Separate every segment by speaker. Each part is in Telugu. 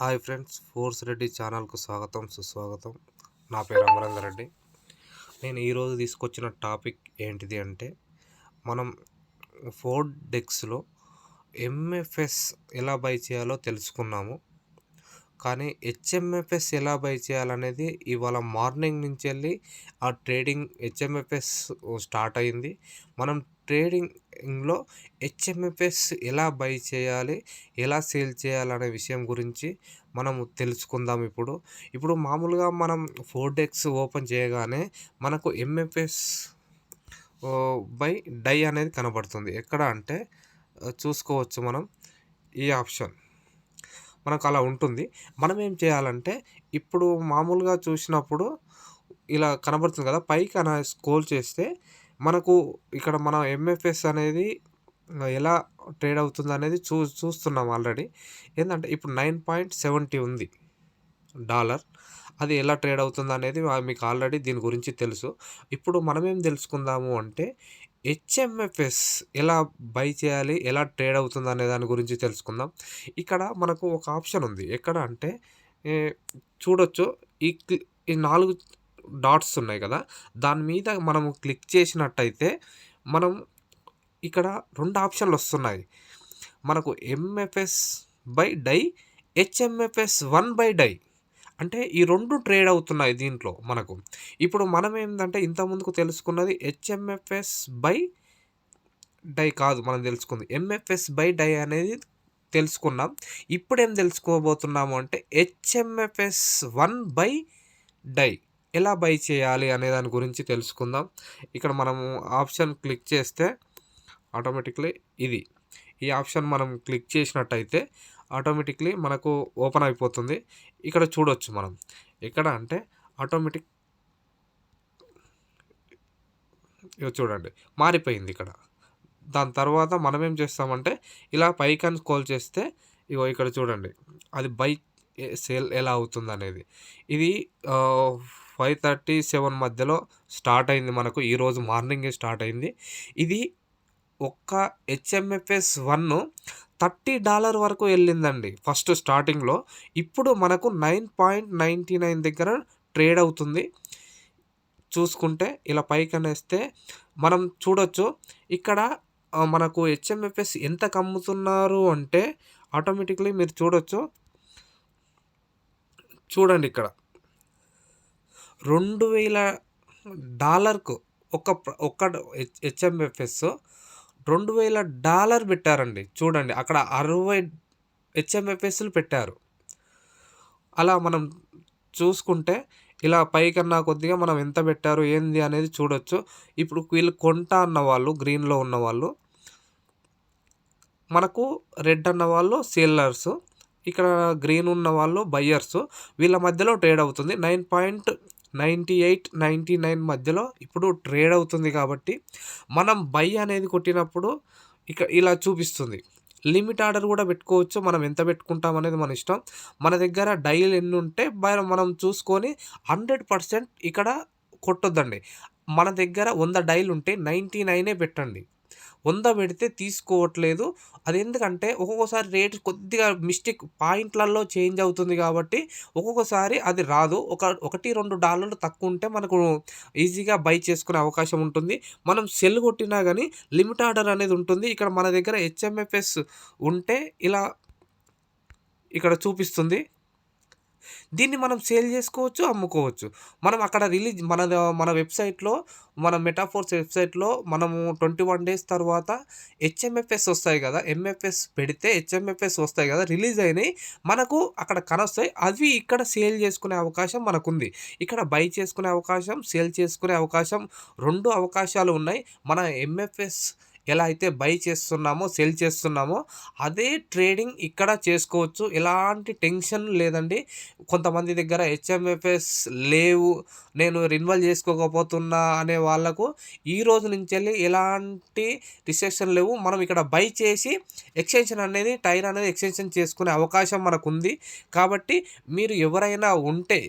Speaker 1: హాయ్ ఫ్రెండ్స్ ఫోర్స్ రెడ్డి ఛానల్కు స్వాగతం సుస్వాగతం. నా పేరు అమరేందర్ రెడ్డి. నేను ఈరోజు తీసుకొచ్చిన టాపిక్ ఏంటిది అంటే మనం ఫోర్డ్ డెక్స్లో ఎంఎఫ్ఎస్ ఎలా బై చేయాలో తెలుసుకున్నాము. కానీ హెచ్ఎంఎఫ్ఎస్ ఎలా బై చేయాలనేది ఇవాళ మార్నింగ్ నుంచి వెళ్ళి ఆ ట్రేడింగ్ హెచ్ఎంఎఫ్ఎస్ స్టార్ట్ అయింది. మనం ట్రేడింగ్లో హెచ్ఎంఎఫ్ఎస్ ఎలా బై చేయాలి ఎలా సేల్ చేయాలనే విషయం గురించి మనము తెలుసుకుందాం ఇప్పుడు. ఇప్పుడు మామూలుగా మనం ఫోర్ డెక్స్ ఓపెన్ చేయగానే మనకు ఎంఎఫ్ఎస్ బై డై అనేది కనబడుతుంది. ఎక్కడ అంటే చూసుకోవచ్చు మనం ఈ ఆప్షన్. మనకు అలా ఉంటుంది. మనం ఏం చేయాలంటే ఇప్పుడు మామూలుగా చూసినప్పుడు ఇలా కనబడుతుంది కదా పైకి అలా స్కోల్ చేస్తే మనకు ఇక్కడ మనం ఎంఎఫ్ఎస్ అనేది ఎలా ట్రేడ్ అవుతుంది అనేది చూ చూస్తున్నాం ఆల్రెడీ. ఏంటంటే ఇప్పుడు నైన్ పాయింట్ సెవెంటీ ఉంది డాలర్. అది ఎలా ట్రేడ్ అవుతుంది అనేది మీకు ఆల్రెడీ దీని గురించి తెలుసు. ఇప్పుడు మనం ఏం తెలుసుకుందాము అంటే హెచ్ఎంఎఫ్ఎస్ ఎలా బై చేయాలి ఎలా ట్రేడ్ అవుతుంది అనే దాని గురించి తెలుసుకుందాం. ఇక్కడ మనకు ఒక ఆప్షన్ ఉంది. ఎక్కడ అంటే చూడొచ్చు. ఈ ఈ నాలుగు డాట్స్ ఉన్నాయి కదా. దాని మీద మనము క్లిక్ చేసినట్టయితే మనం ఇక్కడ రెండు ఆప్షన్లు వస్తున్నాయి. మనకు ఎంఎఫ్ఎస్ బై డై హెచ్ఎంఎఫ్ఎస్ వన్ బై డై అంటే ఈ రెండు ట్రేడ్ అవుతున్నాయి దీంట్లో మనకు. ఇప్పుడు మనం ఏంటంటే ఇంతకుముందుకు తెలుసుకున్నది హెచ్ఎంఎఫ్ఎస్ బై డై కాదు మనం తెలుసుకుంది. ఎంఎఫ్ఎస్ బై డై అనేది తెలుసుకున్నాం. ఇప్పుడు ఏం తెలుసుకోబోతున్నాము అంటే హెచ్ఎంఎఫ్ఎస్ వన్ బై డై ఎలా బై చేయాలి అనే దాని గురించి తెలుసుకుందాం. ఇక్కడ మనము ఆప్షన్ క్లిక్ చేస్తే ఆటోమేటిక్లీ ఇది. ఈ ఆప్షన్ మనం క్లిక్ చేసినట్టయితే ఆటోమేటిక్లీ మనకు ఓపెన్ అయిపోతుంది. ఇక్కడ చూడొచ్చు మనం. ఎక్కడ అంటే ఆటోమేటిక్ చూడండి. మారిపోయింది ఇక్కడ. దాని తర్వాత మనం ఏం చేస్తామంటే ఇలా పైకన్ కాల్ చేస్తే ఇగో ఇక్కడ చూడండి. అది బైక్ సేల్ ఎలా అవుతుంది అనేది ఇది ఫైవ్ థర్టీ సెవెన్ మధ్యలో స్టార్ట్ అయింది మనకు. ఈరోజు మార్నింగే స్టార్ట్ అయింది. ఇది ఒక్క హెచ్ఎంఎఫ్ఎస్ వన్ థర్టీ డాలర్ వరకు వెళ్ళిందండి. ఫస్ట్ స్టార్టింగ్లో ఇప్పుడు మనకు నైన్ పాయింట్ నైంటీ నైన్ దగ్గర ట్రేడ్ అవుతుంది. చూసుకుంటే ఇలా పైకి అనేస్తే మనం చూడొచ్చు. ఇక్కడ మనకు హెచ్ఎంఎఫ్ఎస్ ఎంత కమ్ముతున్నారు అంటే ఆటోమేటిక్లీ మీరు చూడొచ్చు. చూడండి ఇక్కడ. రెండు వేల డాలర్కు ఒక ఒక్క హెచ్ఎంఎఫ్ఎస్ రెండు వేల డాలర్ పెట్టారండి. చూడండి అక్కడ అరవై హెచ్ఎంఎఫ్ఎస్లు పెట్టారు. అలా మనం చూసుకుంటే ఇలా పైకన్నా కొద్దిగా మనం ఎంత పెట్టారు ఏంది అనేది చూడొచ్చు. ఇప్పుడు వీళ్ళు కొంటా అన్న వాళ్ళు గ్రీన్లో ఉన్న వాళ్ళు మనకు రెడ్ అన్న వాళ్ళు సేల్లర్స్ ఇక్కడ గ్రీన్ ఉన్న వాళ్ళు బయ్యర్స్ వీళ్ళ మధ్యలో ట్రేడ్ అవుతుంది. Nine point ninety eight ninety nine మధ్యలో ఇప్పుడు ట్రేడ్ అవుతుంది కాబట్టి మనం బై అనేది కొట్టినప్పుడు ఇక ఇలా చూపిస్తుంది. లిమిట్ ఆర్డర్ కూడా పెట్టుకోవచ్చు మనం ఎంత పెట్టుకుంటాం అనేది మన ఇష్టం. మన దగ్గర డైల్ ఎన్ని ఉంటే మనం చూసుకొని హండ్రెడ్ పర్సెంట్ ఇక్కడ కొట్టొద్దండి. మన దగ్గర వంద డైల్ ఉంటే నైంటీ నైనే పెట్టండి. వంద పెడితే తీసుకోవట్లేదు. అది ఎందుకంటే ఒక్కొక్కసారి రేట్ కొద్దిగా మిస్టేక్ పాయింట్లలో చేంజ్ అవుతుంది కాబట్టి ఒక్కొక్కసారి అది రాదు. ఒక ఒకటి రెండు డాలర్లు తక్కువ ఉంటే మనకు ఈజీగా బై చేసుకునే అవకాశం ఉంటుంది. మనం సెల్ కొట్టినా కానీ లిమిట్ ఆర్డర్ అనేది ఉంటుంది. ఇక్కడ మన దగ్గర హెచ్ఎంఎఫ్ఎస్ ఉంటే ఇలా ఇక్కడ చూపిస్తుంది. దీన్ని మనం సేల్ చేసుకోవచ్చు అమ్ముకోవచ్చు. మనం అక్కడ రిలీజ్ మన మన వెబ్సైట్లో మన మెటాఫోర్స్ వెబ్సైట్లో మనము ట్వంటీ వన్ డేస్ తర్వాత హెచ్ఎంఎఫ్ఎస్ వస్తాయి కదా ఎంఎఫ్ఎస్ పెడితే హెచ్ఎంఎఫ్ఎస్ వస్తాయి కదా రిలీజ్ అయినాయి. మనకు అక్కడ కనొస్తాయి. అవి ఇక్కడ సేల్ చేసుకునే అవకాశం మనకుంది. ఇక్కడ బై చేసుకునే అవకాశం సేల్ చేసుకునే అవకాశం రెండు అవకాశాలు ఉన్నాయి. మన ఎంఎఫ్ఎస్ ఎలా అయితే బై చేస్తున్నామో సెల్ చేస్తున్నామో అదే ట్రేడింగ్ ఇక్కడ చేసుకోవచ్చు. ఎలాంటి టెన్షన్ లేదండి. కొంతమంది దగ్గర హెచ్ఎంఎఫ్ఎస్ లేవు నేను రిన్వల్ చేసుకోకపోతున్నా అనే వాళ్ళకు ఈ రోజు నుంచి వెళ్ళి ఎలాంటి రిస్ట్రిక్షన్ లేవు. మనం ఇక్కడ బై చేసి ఎక్స్టెన్షన్ అనేది టైర్ అనేది ఎక్స్టెన్షన్ చేసుకునే అవకాశం మనకు ఉంది కాబట్టి మీరు ఎవరైనా ఉంటే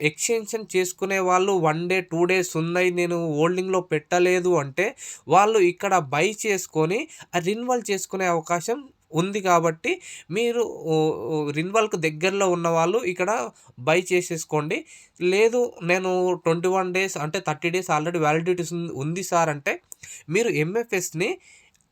Speaker 1: ఎక్స్చేంజన్ చేసుకునే వాళ్ళు వన్ డే టూ డేస్ ఉన్నాయి నేను హోల్డింగ్లో పెట్టలేదు అంటే వాళ్ళు ఇక్కడ బై చేసుకొని రిన్వల్ చేసుకునే అవకాశం ఉంది కాబట్టి మీరు రిన్వాల్కి దగ్గరలో ఉన్న వాళ్ళు ఇక్కడ బై చేసేసుకోండి. లేదు నేను ట్వంటీ వన్ డేస్ అంటే థర్టీ డేస్ ఆల్రెడీ వ్యాలిడిటీస్ ఉంది సార్ అంటే మీరు ఎంఎఫ్ఎస్ని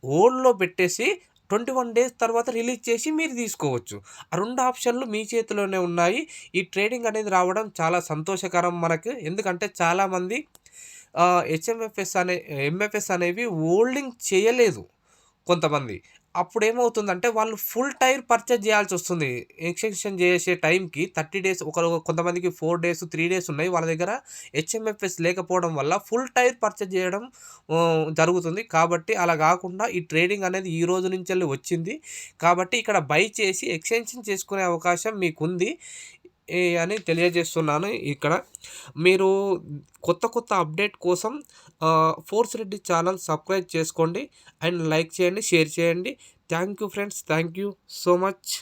Speaker 1: ఓల్డ్లో పెట్టేసి ట్వంటీ వన్ డేస్ తర్వాత రిలీజ్ చేసి మీరు తీసుకోవచ్చు. ఆ రెండు ఆప్షన్లు మీ చేతిలోనే ఉన్నాయి. ఈ ట్రేడింగ్ అనేది రావడం చాలా సంతోషకరం మనకు. ఎందుకంటే చాలామంది హెచ్ఎంఎఫ్ఎస్ అనే ఎంఎఫ్ఎస్ అనేవి ఓల్డింగ్ చేయలేదు కొంతమంది. అప్పుడు ఏమవుతుందంటే వాళ్ళు ఫుల్ టైర్ పర్చేజ్ చేయాల్సి వస్తుంది. ఎక్స్టెన్షన్ చేసే టైంకి థర్టీ డేస్ ఒక కొంతమందికి ఫోర్ డేస్ త్రీ డేస్ ఉన్నాయి. వాళ్ళ దగ్గర హెచ్ఎంఎఫ్ఎస్ లేకపోవడం వల్ల ఫుల్ టైర్ పర్చేజ్ చేయడం జరుగుతుంది. కాబట్టి అలా కాకుండా ఈ ట్రేడింగ్ అనేది ఈ రోజు నుంచి వచ్చింది. కాబట్టి ఇక్కడ బై చేసి ఎక్స్టెన్షన్ చేసుకునే అవకాశం మీకుంది. అని తెలియజేస్తున్నాను ఇక్కడ. మీరు కొత్త కొత్త అప్డేట్ కోసం ఫోర్స్ రెడ్డి ఛానల్ సబ్స్క్రైబ్ చేసుకోండి అండ్ లైక్ చేయండి షేర్ చేయండి. Thank you friends thank you so much.